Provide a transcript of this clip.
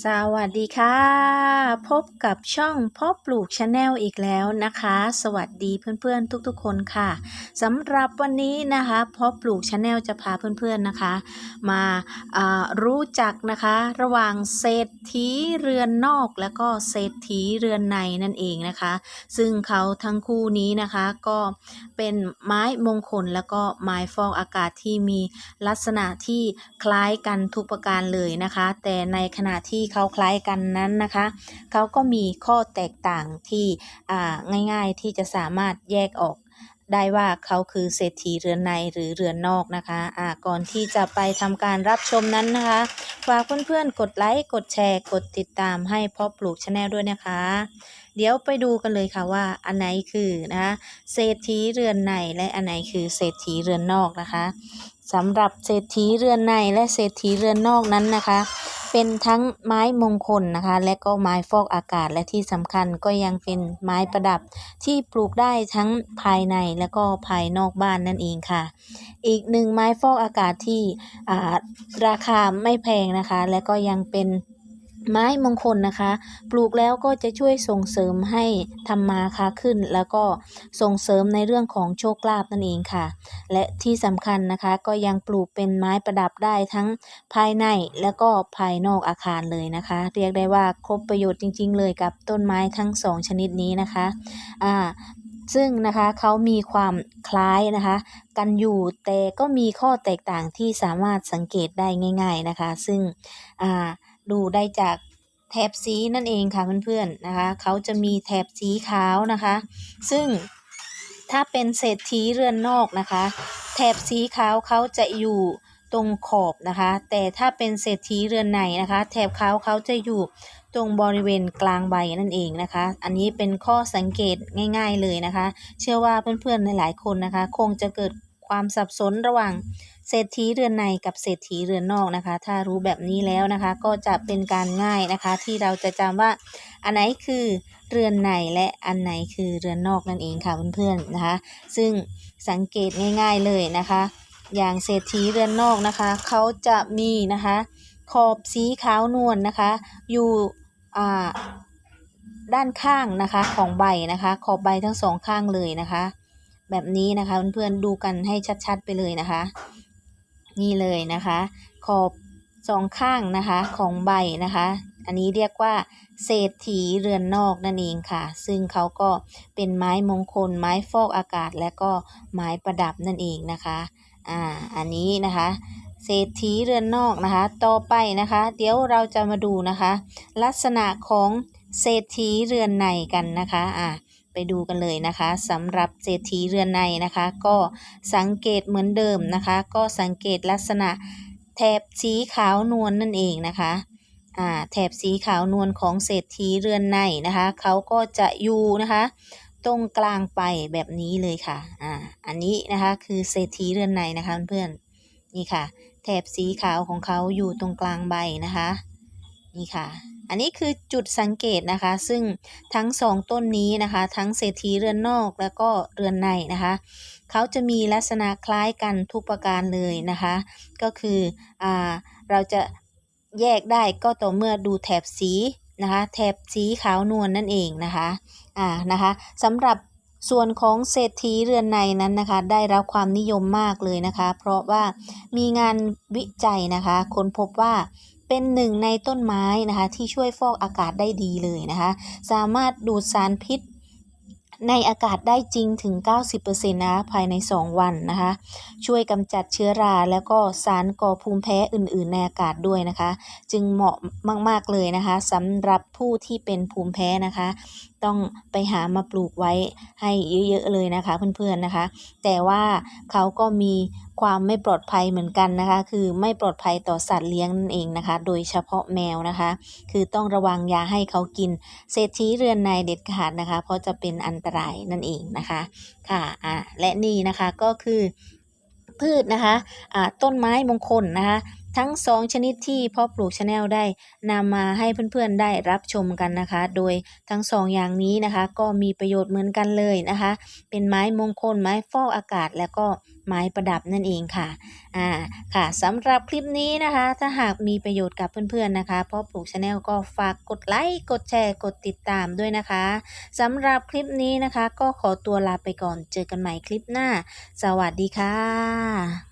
สวัสดีค่ะ พบกับช่องพ่อปลูกชาแนลอีกแล้วนะคะ สวัสดีเพื่อนๆทุกๆ คนค่ะสำหรับวันนี้นะคะพ่อปลูกชาแนลจะพาเพื่อนๆนะคะ มาอ่ารู้จักนะคะ ระหว่างเศรษฐีเรือนนอกและก็เศรษฐีเรือนในนั่นเองนะคะ ซึ่งเขาทั้งคู่นี้นะคะก็เป็นไม้มงคลแล้วก็ไม้ฟอกอากาศที่มีลักษณะที่คล้ายกันทุกประการเลยนะคะ แต่ในขณะที่ที่เขาคล้ายกันนั้นนะคะเขาก็มีข้อแตกต่างที่ง่ายๆที่จะสามารถแยกออกได้ว่าเขาคือเศรษฐีเรือนในหรือเรือนนอกนะคะอ่าก่อนที่จะไปทำการรับชมนั้นนะคะฝากเพื่อนๆ กดไลค์ กดแชร์ กดติดตามให้พ่อปลูกชาแนลด้วยนะคะ เดี๋ยวไปดูกันเลยค่ะว่าอันไหนคือนะคะเศรษฐีเรือนในและอันไหนคือเศรษฐีเรือนนอกนะคะสำหรับเศรษฐีเรือนในและเศรษฐีเรือนนอกนั้นนะคะ เป็นทั้งไม้มงคลนะคะ และก็ไม้ฟอกอากาศและที่สำคัญก็ยังเป็นไม้ประดับที่ปลูกได้ทั้งภายในและก็ภายนอกบ้านนั่นเองค่ะ อีกหนึ่งไม้ฟอกอากาศที่ราคาไม่แพงนะคะ และก็ยังเป็น ไม้มงคลนะคะ ปลูกแล้วก็จะช่วยส่งเสริมให้ทำมาค้าขึ้น แล้วก็ส่งเสริมในเรื่องของโชคลาภนั่นเองค่ะ และที่สำคัญนะคะก็ยังปลูกเป็นไม้ประดับได้ทั้งภายในและก็ภายนอกอาคารเลยนะคะ เรียกได้ว่าครบประโยชน์จริง ๆ เลยกับต้นไม้ทั้งสองชนิดนี้นะคะอ่าซึ่งนะคะเขามีความคล้ายนะคะ กันอยู่แต่ก็มีข้อแตกต่างที่สามารถสังเกตได้ง่าย ๆนะคะ ซึ่งอ่า ดูได้จากแถบสีนั่นเองค่ะเพื่อนๆนะคะ เขาจะมีแถบสีขาวนะคะ ซึ่งถ้าเป็นเศรษฐีเรือนนอกนะคะ แถบสีขาวเขาจะอยู่ตรงขอบนะคะ แต่ถ้าเป็นเศรษฐีเรือนในนะคะ แถบขาวเขาจะอยู่ตรงบริเวณกลางใบนั่นเองนะคะ อันนี้เป็นข้อสังเกตง่าย ๆเลยนะคะ เชื่อว่าเพื่อนๆหลายๆคนนะคะ คงจะเกิดความสับสนระหว่าง เศรษฐีเรือนในกับเศรษฐีเรือนนอกนะคะ ถ้ารู้แบบนี้แล้วนะคะ ก็จะเป็นการง่ายนะคะ ที่เราจะจำว่าอันไหนคือเรือนในและอันไหนคือเรือนนอกนั่นเองค่ะเพื่อนๆนะคะ ซึ่งสังเกตง่าย ๆเลยนะคะ อย่างเศรษฐีเรือนนอกนะคะเขาจะมีนะคะขอบสีขาวนวลนะคะ อยู่อ่าด้านข้างนะคะของใบนะคะ ขอบใบทั้งสองข้างเลยนะคะ แบบนี้นะคะเพื่อนๆดูกันให้ชัดๆไปเลยนะคะ นี่เลยนะคะ ขอบสองข้างนะคะของใบนะคะ อันนี้เรียกว่าเศรษฐีเรือนนอกนั่นเองค่ะ ซึ่งเขาก็เป็นไม้มงคล ไม้ฟอกอากาศ และก็ไม้ประดับนั่นเองนะคะ อ่า อันนี้นะคะ เศรษฐีเรือนนอกนะคะ ต่อไปนะคะ เดี๋ยวเราจะมาดูนะคะ ลักษณะของเศรษฐีเรือนในกันนะคะ อ่า ไปดูกันเลยนะคะสำหรับเศรษฐีเรือนในนะคะ ก็สังเกตเหมือนเดิมนะคะ ก็สังเกตลักษณะแถบสีขาวนวลนั่นเองนะคะอ่าแถบสีขาวนวลของเศรษฐีเรือนในนะคะเขาก็จะอยู่นะคะตรงกลางไปแบบนี้เลยค่ะอ่าอันนี้นะคะคือเศรษฐีเรือนในนะคะเพื่อนๆนี่ค่ะ แถบสีขาวของเขาอยู่ตรงกลางใบนะคะ นี่ค่ะ อันนี้คือจุดสังเกตนะคะ ซึ่งทั้งสองต้นนี้นะคะ ทั้งเศรษฐีเรือนนอกแล้วก็เรือนในนะคะ เขาจะมีลักษณะคล้ายกันทุกประการเลยนะคะ ก็คืออเราจะแยกได้ก็ต่อเมื่อดูแถบสีนะคะ แถบสีขาวนวลนั่นเองนะคะอ่านะคะสำหรับส่วนของเศรษฐีเรือนในนั้นนะคะ ได้รับความนิยมมากเลยนะคะ เพราะว่ามีงานวิจัยนะคะ ค้นพบว่า เป็นหนึ่งในต้นไม้นะคะที่ช่วยฟอกอากาศได้ดีเลยนะคะ สามารถดูดสารพิษในอากาศได้จริงถึง 90%นะคะภายใน 2 วันนะคะ ช่วยกำจัดเชื้อราแล้วก็สารก่อภูมิแพ้อื่น ๆ ในอากาศด้วยนะคะ จึงเหมาะมาก ๆ เลยนะคะสำหรับผู้ที่เป็นภูมิแพ้นะคะ ต้องไปหามาปลูกไว้ให้เยอะๆเลยนะคะ เพื่อนๆนะคะ แต่ว่าเขาก็มีความไม่ปลอดภัยเหมือนกันนะคะ คือไม่ปลอดภัยต่อสัตว์เลี้ยงนั่นเองนะคะ โดยเฉพาะแมวนะคะ คือต้องระวังยาให้เขากิน เศรษฐีเรือนในเด็ดขาดนะคะ เพราะจะเป็นอันตรายนั่นเองนะคะค่ะอ่าและนี่นะคะก็คือพืชนะคะอ่าต้นไม้มงคลนะคะ ทั้งสองชนิดที่พ่อปลูกชาแนลได้นำมาให้เพื่อนๆได้รับชมกันนะคะ โดยทั้งสองอย่างนี้นะคะ ก็มีประโยชน์เหมือนกันเลยนะคะ เป็นไม้มงคลไม้ฟอกอากาศ แล้วก็ไม้ประดับนั่นเองค่ะอ่าค่ะสำหรับคลิปนี้นะคะ ถ้าหากมีประโยชน์กับเพื่อนๆนะคะพ่อปลูกชาแนลก็ฝากกดไลค์กดแชร์กดติดตามด้วยนะคะสำหรับคลิปนี้นะคะ ก็ขอตัวลาไปก่อนเจอกันใหม่คลิปหน้า สวัสดีค่ะ